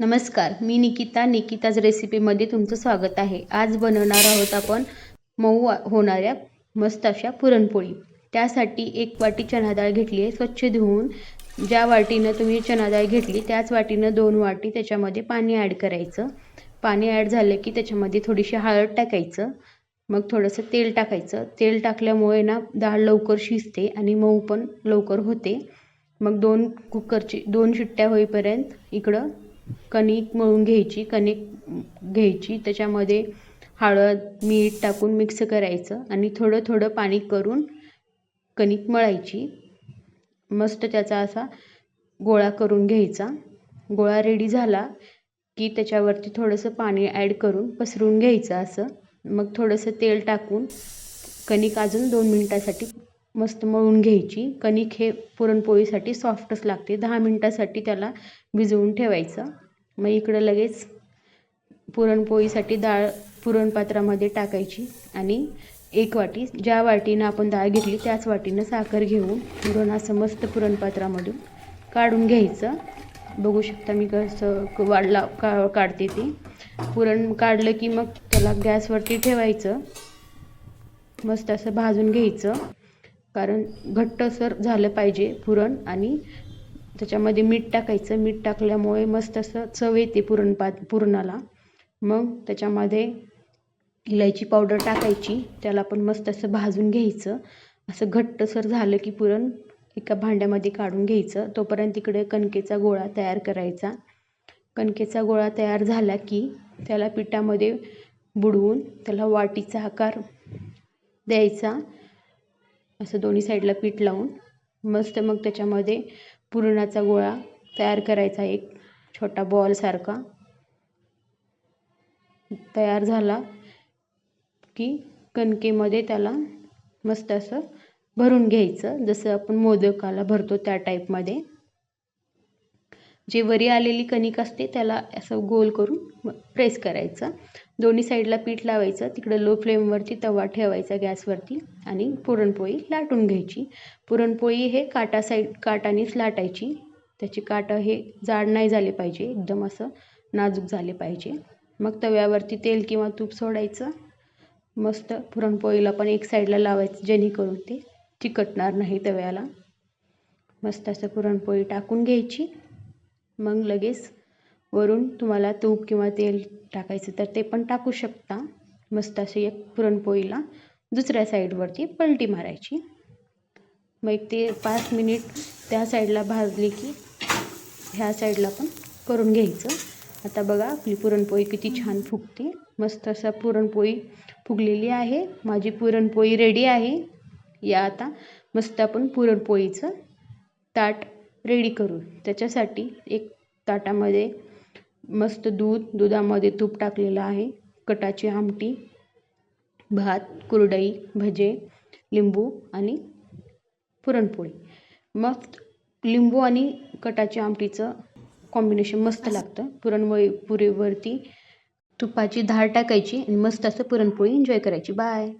नमस्कार मी निकिता. निकिताज रेसिपीमध्ये तुमचं स्वागत आहे. आज बनवणार आहोत आपण मऊ वा- होणाऱ्या मस्त अशा पुरणपोळी. त्यासाठी एक वाटी चणा डाळ घेतली आहे स्वच्छ धुवून. ज्या वाटीनं तुम्ही चणा डाळ घेतली त्याच वाटीनं दोन वाटी त्याच्यामध्ये पाणी ॲड करायचं. पाणी ॲड झालं की त्याच्यामध्ये थोडीशी हळद टाकायचं. मग थोडंसं तेल टाकायचं. तेल टाकल्यामुळे ना डाळ लवकर शिजते आणि मऊ पण लवकर होते. मग दोन कुकरची दोन शिट्ट्या होईपर्यंत इकडं कणिक मळून घ्यायची कणिक घ्यायची त्याच्यामध्ये हळद मीठ टाकून मिक्स करायचं आणि थोडं थोडं पाणी करून कणिक मळायची. मस्त त्याचा असा गोळा करून घ्यायचा. गोळा रेडी झाला की त्याच्यावरती थोडंसं पाणी ॲड करून पसरून घ्यायचं असं. मग थोडंसं तेल टाकून कणिक अजून दोन मिनटासाठी मस्त मळून घ्यायची. कणिक हे पुरणपोळीसाठी सॉफ्टच लागते. दहा मिनटासाठी त्याला भिजवून ठेवायचं. मग इकडं लगेच पुरणपोळीसाठी डाळ पुरणपात्रामध्ये टाकायची आणि एक वाटी ज्या वाटीनं आपण डाळ घेतली त्याच वाटीनं साखर घेऊन पुरण असं मस्त पुरणपात्रामधून काढून घ्यायचं. बघू शकता मी कसं क- वाढला का काढते ती. पुरण काढलं की मग त्याला गॅसवरती ठेवायचं. मस्त असं भाजून घ्यायचं. कारण घट्टसर झालं पाहिजे पुरण आणि त्याच्यामध्ये मीठ टाकायचं. मीठ टाकल्यामुळे मस्त असं चव येते पुरणपा पुरणाला. मग त्याच्यामध्ये इलायची पावडर टाकायची. त्याला पण मस्त असं भाजून घ्यायचं. असं घट्टसर झालं की पुरण एका भांड्यामध्ये काढून घ्यायचं. तोपर्यंत इकडे कणकेचा गोळा तयार करायचा. कणकेचा गोळा तयार झाला की त्याला पिठामध्ये बुडवून त्याला वाटीचा आकार द्यायचा. असं दोन्ही साईडला पीठ लावून. मस्त मग त्याच्यामध्ये पुरणाचा गोळा तयार करायचा एक छोटा बॉलसारखा तयार झाला की कणकेमध्ये त्याला मस्त असं भरून घ्यायचं. जसं आपण मोदकाला भरतो त्या टाईपमध्ये जे वरी आलेली कणिक असते त्याला असं गोल करून प्रेस करायचं. दोन्ही साईडला पीठ लावायचं. तिकडं लो फ्लेमवरती तवा ठेवायचा गॅसवरती आणि पुरणपोळी लाटून घ्यायची. पुरणपोळी हे काटा साईड काटानेच लाटायची. त्याचे काटं हे जाड नाही झाले पाहिजे. एकदम असं नाजूक झाले पाहिजे. मग तव्यावरती तेल किंवा तूप सोडायचं. मस्त पुरणपोळीला पण एक साईडला लावायचं जेणेकरून ते चिकटणार नाही तव्याला. मस्त असं पुरणपोळी टाकून घ्यायची. मग लगेच वरून तुम्हाला तूप किंवा तेल टाकायचं तर ते पण टाकू शकता. मस्त अशी एक पुरणपोळीला दुसऱ्या साईडवरती पलटी मारायची. मग एक ते पाच मिनिट त्या साईडला भाजली की ह्या साईडला पण करून घ्यायचं. आता बघा आपली पुरणपोळी किती छान फुगते. मस्त असा पुरणपोळी फुगलेली आहे. माझी पुरणपोळी रेडी आहे. या आता मस्त आपण पुरणपोळीचं ताट रेडी करू त्याच्यासाठी एक ताटामध्ये मस्त दूध दुधामध्ये तूप टाकलेलं आहे. कटाची आमटी भात कुरडई भजे लिंबू आणि पुरणपोळी. मग लिंबू आणि कटाची आमटीचं कॉम्बिनेशन मस्त लागतं. पुरणपोळी पुरीवरती तुपाची धार टाकायची आणि मस्त असं पुरणपोळी एन्जॉय करायची. बाय